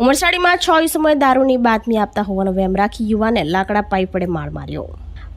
ઉમરસાડીમાં છ સમયે દારૂની બાતમી આપતા હોવાનો વહેમ રાખી યુવાને લાકડા પાઇપ વડે માર માર્યો.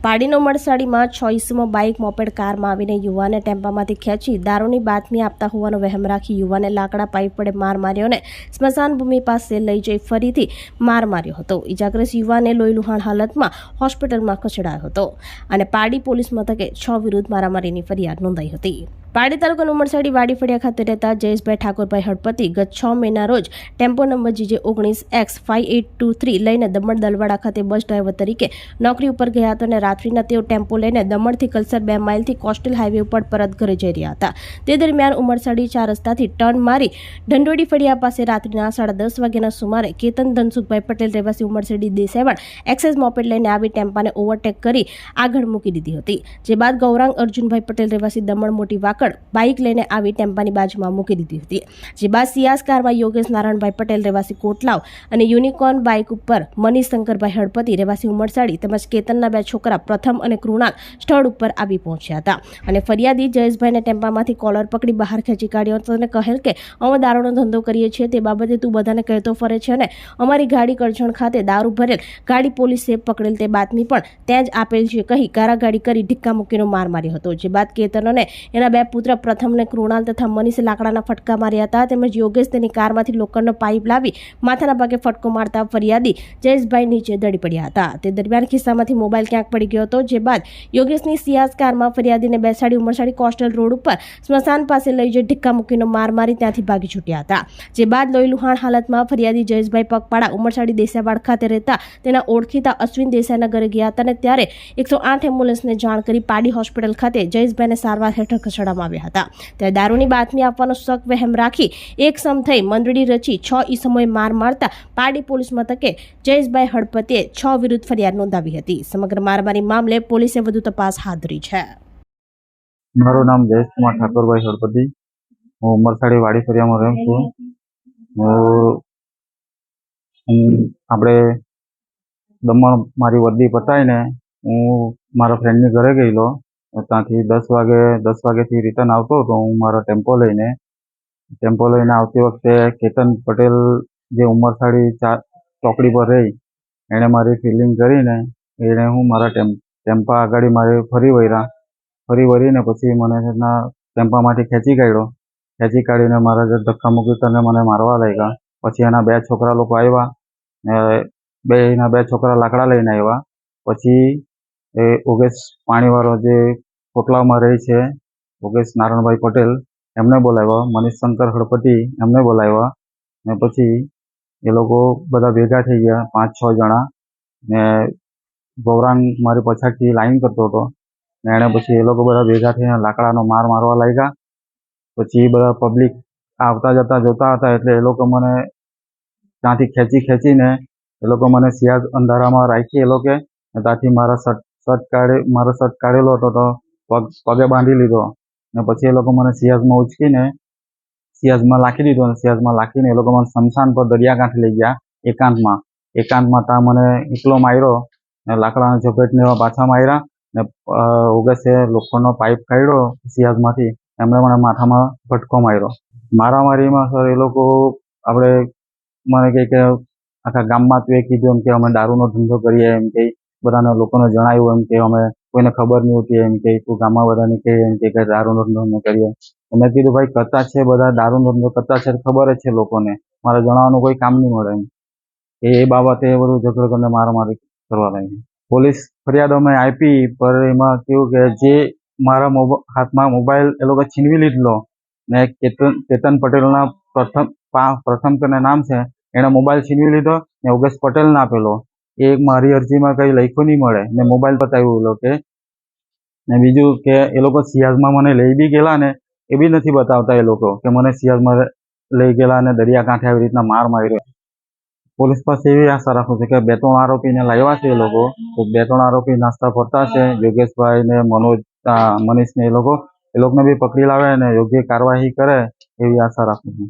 પાડીનો ઉમરસાડીમાં છ ઈસમો બાઇક, મોપેડ, કારમાં આવીને યુવાને ટેમ્પામાંથી ખેંચી દારૂની બાતમી આપતા હોવાનો વહેમ રાખી યુવાને લાકડા પાઇપ વડે માર માર્યો અને સ્મશાન ભૂમિ પાસે લઈ જઈ ફરીથી માર માર્યો હતો. ઇજાગ્રસ્ત યુવાને લોહીલુહાણ હાલતમાં હોસ્પિટલમાં ખસેડાયો હતો અને પાડી પોલીસ મથકે છ વિરુદ્ધ મારામારીની ફરિયાદ નોંધાઈ હતી. પાડી તાલુકાનું ઉમરસાડી વાડી ફળિયા ખાતે રહેતા જયેશભાઈ ઠાકોરભાઈ હળપતિ ગત છ મહિના રોજ ટેમ્પો નંબર જીજે ઓગણીસ X five eight two three લઈને દમણ દલવાડા ખાતે બસ ડ્રાઈવર તરીકે નોકરી ઉપર ગયા હતા અને રાત્રિના તેઓ ટેમ્પો લઈને દમણથી કલસર બે માઇલથી કોસ્ટલ હાઈવે ઉપર પરત ઘરે જઈ રહ્યા હતા. તે દરમિયાન ઉમરસાડી ચાર રસ્તાથી ટર્ન મારી ઢંડોડી ફળિયા પાસે રાત્રિના સાડા દસ વાગ્યાના સુમારે કેતન ધનસુખભાઈ પટેલ રહેવાસી ઉમરસાડી દેસાવણ એક્સેસ મોપેડ લઈને આવી ટેમ્પાને ઓવરટેક કરી આગળ મૂકી દીધી હતી. જે બાદ ગૌરાંગ અર્જુનભાઈ પટેલ રહેવાસી દમણ મોટી વાકડ બાઇક લઈને આવી ટેમ્પાની બાજુમાં મૂકી દીધી હતી. જે બાદ સિયાસ કારમાં યોગેશ નારાયણભાઈ પટેલ, રહેવાસી કોટલાવ અને યુનિકોર્ન બાઇક ઉપર મનીષ શંકરભાઈ હળપતિ, રહેવાસી ઉમરસાડી તેમજ કેતનના બે છોકરા પ્રથમ અને કૃણાલ સ્થળ ઉપર આવી પહોંચ્યા હતા. અને ફરિયાદી જયેશભાઈને ટેમ્પામાંથી કોલર પકડી બહાર ખેંચી કાઢ્યો હતો અને કહેલ કે, અમે દારૂનો ધંધો કરીએ છીએ, તે બાબતે તું બધાને કહેતો ફરે છે અને અમારી ગાડી કરજણ ખાતે દારૂ ભરેલ ગાડી પોલીસે પકડેલ તે બાતમી પણ ત્યાં જ આપેલ છે, કહી ગારાગાડી કરી ઢીક્કા મૂકીનો માર માર્યો હતો. જે બાદ કેતન અને એના બે પુત્ર પ્રથમને કૃણાલ તથા મનીષે લાકડાના ફટકા માર્યા હતા. તેમજ યોગેશ તેની કારમાંથી લોખંડનો પાઇપ લાવી માથાના ભાગે ફટકો મારતા ફરિયાદી જયેશભાઈ નીચે દડી પડ્યા હતા. તે દરમિયાન ખિસ્સામાંથી મોબાઈલ ક્યાંક પડી ગયો હતો, જે બાદ યોગેશની સિયાસ કારમાં ફરિયાદીને બેસાડી ઉમરસાડી કોસ્ટલ રોડ ઉપર સ્મશાન પાસે લઈ જઈ ઢીક્કા મૂકીનો માર મારી ત્યાંથી ભાગી છૂટ્યા હતા. જે બાદ લોહીલુહાણ હાલતમાં ફરિયાદી જયેશભાઈ પગપાળા ઉમરસાડી દેસાવાડ ખાતે રહેતા તેના ઓળખીતા અશ્વિન દેસાઈના ઘરે ગયા હતા અને ત્યારે એકસો આઠ એમ્બ્યુલન્સને જાણ કરી પાડી હોસ્પિટલ ખાતે જયેશભાઈને સારવાર હેઠળ ખસેડવામાં આવ્યા હતા. ત્યારે દારૂની બાતમી આપવાનો શક વહેમ રાખી એક સમ થઈ મંડળી રચી છ ઈસમોએ માર મારતા પાડી પોલીસ મથકે જયેશભાઈ હળપતિએ છ વિરુદ્ધ ફરિયાદ નોંધાવી હતી. સમગ્ર મારામારી મામલે પોલીસે વધુ તપાસ હાથ ધરી છે. મારું નામ જયેશ કુમાર ઠાકોરભાઈ હળપતિ. હું ઉમરસાડી વાડી ફરિયામાં રહું છું. આપણે દમણ મારી વર્દી પતાવીને હું મારા ફ્રેન્ડની ઘરે ગયેલો. ત્યાંથી દસ વાગે, દસ વાગેથી રિટર્ન આવતો હતો. હું મારો ટેમ્પો લઈને ટેમ્પો લઈને આવતી વખતે કેતન પટેલ જે ઉમરસાડી ચા, ચોકડી પર રહી, એણે મારી ફિલિંગ કરીને એણે હું મારા ટેમ્પ ટેમ્પા આગળ મારે ફરી વળ્યા. ફરી વળીને પછી મને એના ટેમ્પામાંથી ખેંચી કાઢ્યો. ખેંચી કાઢીને મારા જે ધક્કા મૂકી તને મને મારવા લાગ્યા. પછી એના બે છોકરા લોકો આવ્યા બે, એના બે છોકરા લાકડા લઈને આવ્યા. પછી એ યોગેશ પાણીવાળો જે કોટલામાં રહે છે યોગેશ નારાયણભાઈ પટેલ, એમને બોલાવ્યા. મનીષ શંકર હળપતિ એમને બોલાવ્યા. ને પછી એ લોકો બધા ભેગા થઈ ગયા, પાંચ, છ જણા. ને ગૌરાંગ મારી પછાડથી લાઈન કરતો હતો. ને એણે પછી એ લોકો બધા ભેગા થઈને લાકડાનો માર મારવા લાગ્યા. પછી બધા પબ્લિક આવતા જતા જોતા હતા એટલે એ લોકો મને ત્યાંથી ખેંચી ખેંચીને એ લોકો મને સિયાજ અંધારામાં રાખી એ લોકોએ ત્યાંથી મારા શર્ટ શર્ટ કાઢી, મારો શર્ટ કાઢેલો હતો તો પગ, પગે બાંધી લીધો. ને પછી એ લોકો મને સિયાજમાં ઉચકીને સિયાજમાં લાખી દીધો અને સિયાજમાં લાખીને એ લોકો મને શમશાન પર દરિયાકાંઠે લઈ ગયા એકાંતમાં. એકાંતમાં ત્યાં મને એકલો માર્યો ને લાકડાના ઝપેટને એવા પાછા માર્યા ને ઓગસ્ટે લોખંડનો પાઇપ કાઢ્યો સિયાઝમાંથી એમણે મને માથામાં ફટકો માર્યો. મારામારીમાં સર એ લોકો, આપણે મને કહે કે આખા ગામમાં તું એ કીધું એમ કે અમે દારૂનો ધંધો કરીએ એમ કે બધાને લોકોને જણાવ્યું એમ કે અમે કોઈને ખબર નહીં હોતી એમ કે તું ગામમાં બધાને કહીએ એમ કે દારૂનો ધંધો કરીએ. મેં કીધું, ભાઈ, કરતા છે બધા, દારૂનો ધંધો કરતા છે ખબર જ છે લોકોને. મારે જણાવવાનું કોઈ કામ નહીં મળે એમ. એ બાબતે બધું ઝઘડો કરીને મારામારી કરવા લાગી. પોલીસ ફરિયાદ અમે આપી પર એમાં કેવું કે જે મારા હાથમાં મોબાઈલ, એ લોકો છીનવી લીધેલો ને કેતન કેતન પટેલના પ્રથમ પ્રથમ કરીને નામ છે, એણે મોબાઈલ છીનવી લીધો ને યોગેશ પટેલને આપેલો. એ મારી અરજીમાં કંઈ લખ્યું નહીં મળે. ને મોબાઈલ બતાવ્યું એ લોકો ને બીજું કે એ લોકો સિયાઝમાં મને લઈ બી ગયેલા ને એ બી નથી બતાવતા એ લોકો કે મને સિયાઝમાં લઈ ગયેલા અને દરિયાકાંઠે આવી રીતના માર માર્યો. પોલીસ પાસે એવી આશા રાખું છું કે બે ત્રણ આરોપીને લાવ્યા છે એ લોકો. તો બે ત્રણ આરોપી નાસ્તા ફરતા છે. યોગેશભાઈ ને મનોજ મનીષ ને એ લોકો. એ લોકોને બી પકડી લાવે અને યોગ્ય કાર્યવાહી કરે એવી આશા રાખું છું.